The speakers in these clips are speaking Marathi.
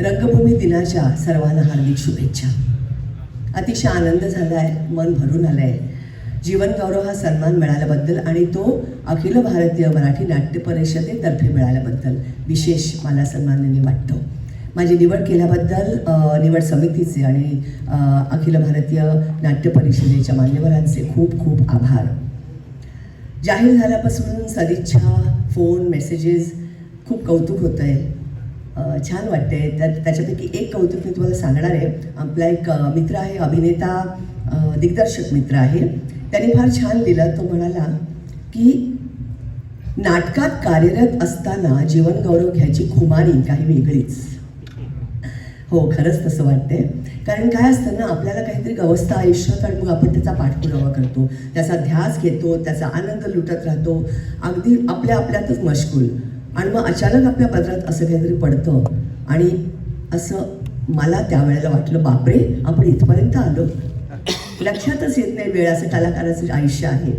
रंगभूमी दिनाच्या सर्वांना हार्दिक शुभेच्छा. अतिशय आनंद झाला आहे मन भरून आलं आहे जीवनगौरव हा सन्मान मिळाल्याबद्दल आणि तो अखिल भारतीय मराठी नाट्य परिषदेतर्फे मिळाल्याबद्दल विशेष मला सन्मानने वाटतो. माझी निवड केल्याबद्दल निवड समितीचे आणि अखिल भारतीय नाट्य परिषदेच्या मान्यवरांचे खूप खूप आभार. जाहीर झाल्यापासून सदिच्छा फोन मेसेजेस खूप कौतुक होतं आहे छान वाटते त्या त्याच्यापैकी एक कौतुक मी तुम्हाला सांगणार आहे. आपला एक मित्र आहे अभिनेता दिग्दर्शक मित्र आहे. त्यांनी फार छान लिहिला तो म्हणाला की नाटकात कार्यरत असताना जीवनगौरव घ्यायची खुमारी काही वेगळीच. हो खरंच तसं वाटतंय. कारण काय असतं ना आपल्याला काहीतरी गवस्था आयुष्यात आणि मग आपण त्याचा पाठपुरावा करतो. त्याचा ध्यास घेतो त्याचा आनंद लुटत राहतो. अगदी आपल्या आपल्यातच मशगूल. आणि मग अचानक आपल्या पदरात असं काहीतरी पडतं. आणि असं मला त्यावेळेला वाटलं बापरे आपण इथपर्यंत आलो. लक्षातच येत नाही वेळ असं कलाकाराचं आयुष्य आहे.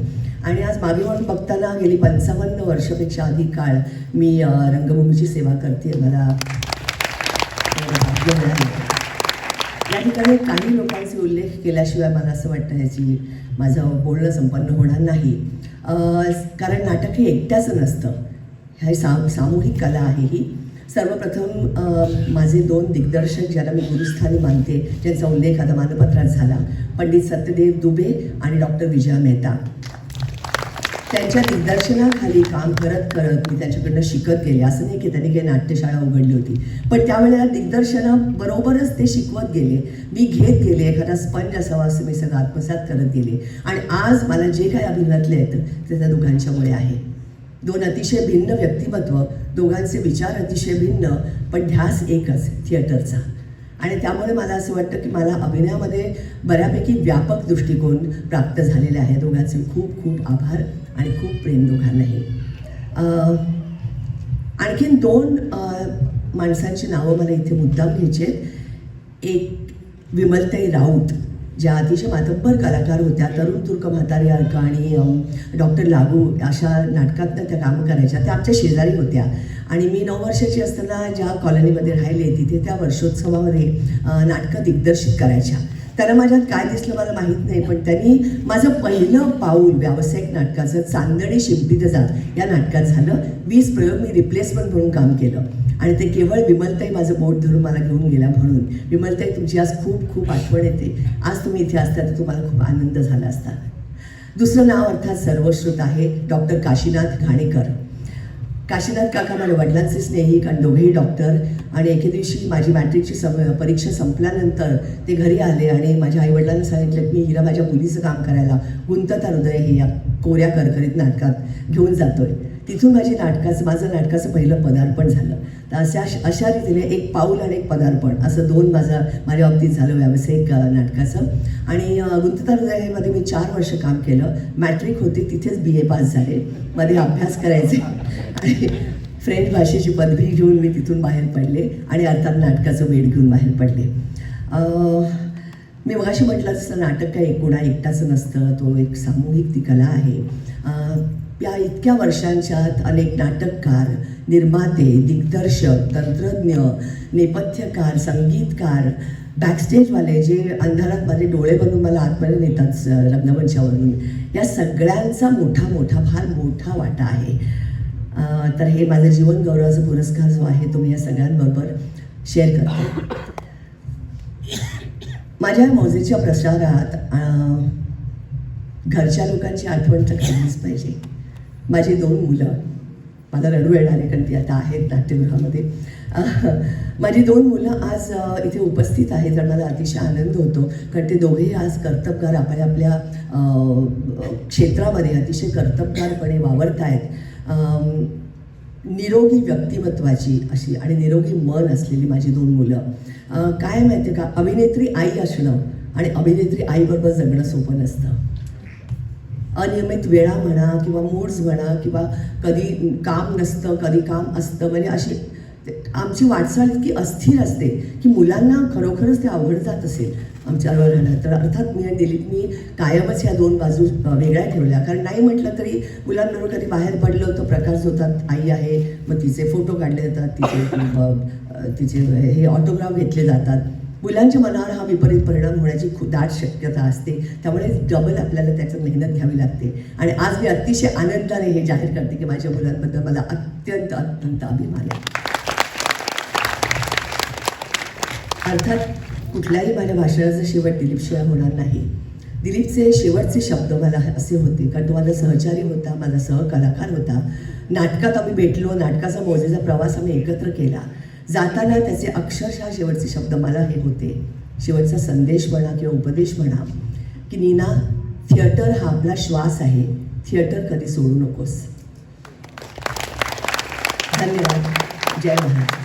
आणि आज मागे म्हणून बघताना गेली पंचावन्न वर्षापेक्षा अधिक काळ मी रंगभूमीची सेवा करते मला या ठिकाणी काही लोकांचे उल्लेख केल्याशिवाय मला असं वाटतं ह्याची माझं बोलणं संपन्न होणार नाही. कारण नाटक हे एकट्याचं नसतं. हे साम सामूहिक कला आहे ही. सर्वप्रथम माझे दोन दिग्दर्शक ज्याला मी गुरुस्थानी मानते ज्यांचा उल्लेख आता मानपत्रात झाला. पंडित सत्यदेव दुबे आणि डॉक्टर विजया मेहता. त्यांच्या दिग्दर्शनाखाली काम करत करत मी त्यांच्याकडनं शिकत गेले. असं नाही की त्यांनी काही नाट्यशाळा उघडली होती. पण त्यावेळेला दिग्दर्शनाबरोबरच ते शिकवत गेले. मी घेत गेले एखादा स्पंज असावा असं मी सगळं आत्मसात करत गेले. आणि आज मला जे काही अभिनयातले आहेत ते त्या दोघांच्यामुळे आहे. दोन अतिशय भिन्न व्यक्तिमत्व दोघांचे विचार अतिशय भिन्न पण ध्यास एकच थिएटरचा. आणि त्यामुळे मला असं वाटतं की मला अभिनयामध्ये बऱ्यापैकी व्यापक दृष्टिकोन प्राप्त झालेले आहे. दोघांचे खूप खूप आभार आणि खूप प्रेम दोघांनाही. आणखीन दोन माणसांची नावं मला इथे मुद्दाम घ्यायची आहेत. एक विमलताई राऊत. ज्या अतिशय मातब्बर कलाकार होत्या तरुण तुर्क म्हातारी अर्क आणि डॉक्टर लागू अशा नाटकातनं त्या कामं करायच्या. त्या आमच्या शेजारी होत्या. आणि मी नऊ वर्षाची असताना ज्या कॉलनीमध्ये राहिले तिथे त्या वर्षोत्सवामध्ये नाटकं दिग्दर्शित करायच्या. त्यांना माझ्यात काय दिसलं मला माहीत नाही पण त्यांनी माझं पहिलं पाऊल व्यावसायिक नाटकाचं चांदणी शिंपीत जात या नाटकात झालं. वीस प्रयोग मी रिप्लेसमेंट म्हणून काम केलं. आणि ते केवळ विमलताई माझं बोट धरून मला घेऊन गेल्या म्हणून. विमलताई तुमची आज खूप खूप आठवण येते. आज तुम्ही इथे असता तर तुम्हाला खूप आनंद झाला असता. दुसरं नाव अर्थात सर्वश्रुत आहे डॉक्टर काशीनाथ घाणेकर. काशीनाथ काका माझ्या वडिलांचे स्नेही आणि दोघेही डॉक्टर. आणि एके दिवशी माझी मॅट्रिकची सम परीक्षा संपल्यानंतर ते घरी आले आणि माझ्या आईवडिलांनी सांगितलं की मी हिला माझ्या मुलीचं काम करायला गुंतता हृदय हे या कोऱ्या करकरीत नाटकात घेऊन जातोय. तिथून माझी नाटकाचं माझं नाटकाचं पहिलं पदार्पण झालं. तर अशा अशा रीतीने एक पाऊल आणि एक पदार्पण असं दोन माझं माझ्या बाबतीत झालं व्यावसायिक नाटकाचं. आणि अ, गुंतता हृदयामध्ये मी चार वर्ष काम केलं. मॅट्रिक होती तिथेच बी ए पास झाले. मध्ये अभ्यास करायचे. आणि फ्रेंच भाषेची पदवी घेऊन मी तिथून बाहेर पडले आणि अर्थात नाटकाचं वेळ घेऊन बाहेर पडले. मी मगाशी म्हटलं तसं नाटक काय एकूणा एकटाचं नसतं. तो एक सामूहिक ती कला आहे. या इतक्या वर्षांच्यात अनेक नाटककार निर्माते दिग्दर्शक तंत्रज्ञ नेपथ्यकार संगीतकार बॅकस्टेजवाले जे अंधारात माझे डोळे बनवून मला आतमध्ये नेतात स- रंगमंचावरून या सगळ्यांचा मोठा मोठा फार मोठा वाटा आहे. तर हे माझं जीवन गौरवाचा पुरस्कार जो आहे तो मी या सगळ्यांबरोबर शेअर करते. माझ्या मौजेच्या प्रसारात घरच्या लोकांची आठवण तर केलीच पाहिजे. माझी दोन मुलं. मला रडू येणार आहे कारण ती आता आहेत नाट्यगृहामध्ये. माझी दोन मुलं आज इथे उपस्थित आहेत तर मला अतिशय आनंद होतो. कारण ते दोघेही आज कर्तबगार आपल्या आपल्या क्षेत्रामध्ये अतिशय कर्तबगारपणे वावरत आहेत निरोगी व्यक्तिमत्वाची अशी आणि निरोगी मन असलेली माझी दोन मुलं. काय माहिती आहे का? अभिनेत्री आई असणं आणि अभिनेत्री आईबरोबर जगणं सोपं नसतं. अनियमित वेळा म्हणा किंवा मूड्स म्हणा किंवा कधी काम नसतं कधी काम असतं म्हणजे अशी आमची वाटचाल इतकी अस्थिर असते की मुलांना खरोखरच ते अवघड जात असेल आमच्याबरोबर राहणं तर अर्थात मी आणि दिलीपनी कायमच ह्या दोन बाजू वेगळ्या ठेवल्या. कारण नाही म्हटलं तरी मुलांबरोबर कधी बाहेर पडलं तर प्रकाश होतात आई आहे मग तिचे फोटो काढले जातात तिचे तिचे हे ऑटोग्राफ घेतले जातात. मुलांच्या मनावर हा विपरीत परिणाम होण्याची खूप दाट शक्यता असते. त्यामुळे डबल आपल्याला त्याच्यात मेहनत घ्यावी लागते. आणि आज मी अतिशय आनंदाने हे जाहीर करते की माझ्या मुलांबद्दल मला अत्यंत अत्यंत अभिमान आहे. अर्थात कुठल्याही माझ्या भाषणाचा शेवट दिलीपशिवाय होणार नाही. दिलीपचे शेवटचे शब्द मला असे होते कारण तो माझा सहचारी होता माझा सहकलाकार होता. नाटकात आम्ही भेटलो नाटकाचा मोजेचा प्रवास आम्ही एकत्र केला. जाताना त्याचे अक्षरशः शेवटचे शब्द मला हे होते. शेवटचा संदेश म्हणा किंवा उपदेश म्हणा की नीना थिएटर हा आपला श्वास आहे. थिएटर कधी सोडू नकोस. धन्यवाद. जय महाराज.